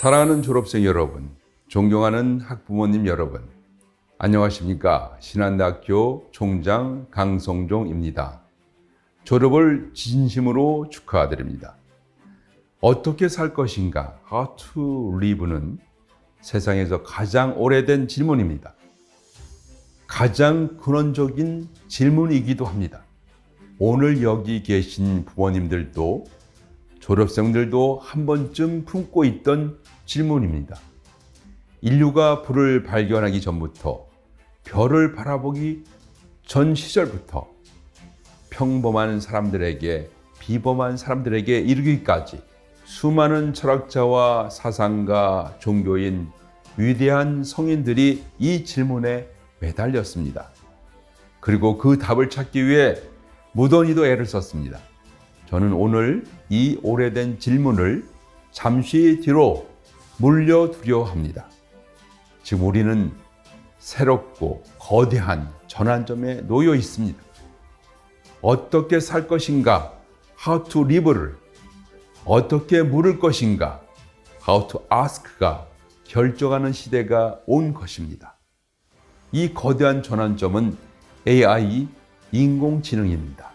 사랑하는 졸업생 여러분, 존경하는 학부모님 여러분, 안녕하십니까. 신한대학교 총장 강성종입니다. 졸업을 진심으로 축하드립니다. 어떻게 살 것인가? How to live는 세상에서 가장 오래된 질문입니다. 가장 근원적인 질문이기도 합니다. 오늘 여기 계신 부모님들도 졸업생들도 한 번쯤 품고 있던 질문입니다. 인류가 불을 발견하기 전부터 별을 바라보기 전 시절부터 평범한 사람들에게 비범한 사람들에게 이르기까지 수많은 철학자와 사상가, 종교인, 위대한 성인들이 이 질문에 매달렸습니다. 그리고 그 답을 찾기 위해 무던히도 애를 썼습니다. 저는 오늘 이 오래된 질문을 잠시 뒤로 물려 두려 합니다. 지금 우리는 새롭고 거대한 전환점에 놓여 있습니다. 어떻게 살 것인가? How to live를 어떻게 물을 것인가? How to ask가 결정하는 시대가 온 것입니다. 이 거대한 전환점은 AI, 인공지능입니다.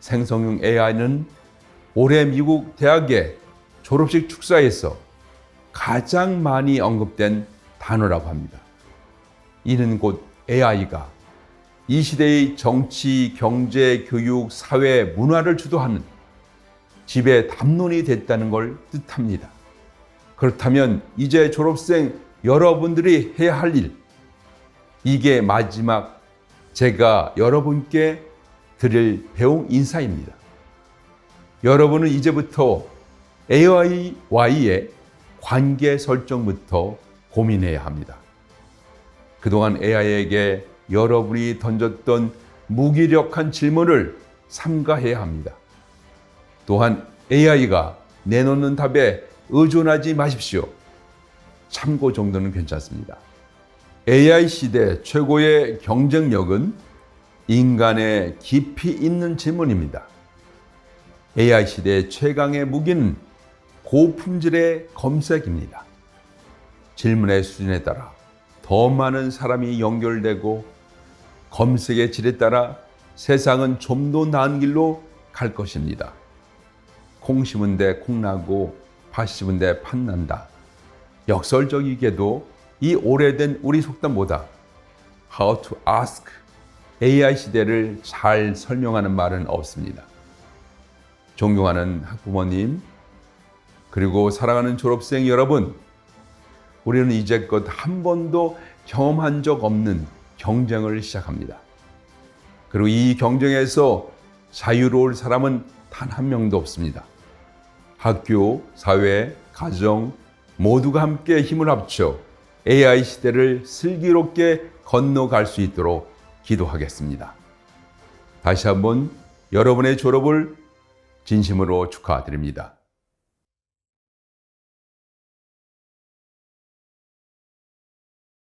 생성형 AI는 올해 미국 대학의 졸업식 축사에서 가장 많이 언급된 단어라고 합니다. 이는 곧 AI가 이 시대의 정치, 경제, 교육, 사회, 문화를 주도하는 집의 담론이 됐다는 걸 뜻합니다. 그렇다면 이제 졸업생 여러분들이 해야 할 일, 이게 마지막 제가 여러분께 드릴 배움 인사입니다. 여러분은 이제부터 AI와의 관계 설정부터 고민해야 합니다. 그동안 AI에게 여러분이 던졌던 무기력한 질문을 삼가해야 합니다. 또한 AI가 내놓는 답에 의존하지 마십시오. 참고 정도는 괜찮습니다. AI 시대 최고의 경쟁력은 인간의 깊이 있는 질문입니다. AI 시대 최강의 무기는 고품질의 검색입니다. 질문의 수준에 따라 더 많은 사람이 연결되고 검색의 질에 따라 세상은 좀 더 나은 길로 갈 것입니다. 콩 심은 데 콩나고 팥 심은 데 팥난다. 역설적이게도 이 오래된 우리 속담보다 How to ask AI 시대를 잘 설명하는 말은 없습니다. 존경하는 학부모님, 그리고 사랑하는 졸업생 여러분, 우리는 이제껏 한 번도 경험한 적 없는 경쟁을 시작합니다. 그리고 이 경쟁에서 자유로울 사람은 단 한 명도 없습니다. 학교, 사회, 가정 모두가 함께 힘을 합쳐 AI 시대를 슬기롭게 건너갈 수 있도록 기도하겠습니다. 다시 한번 여러분의 졸업을 진심으로 축하드립니다.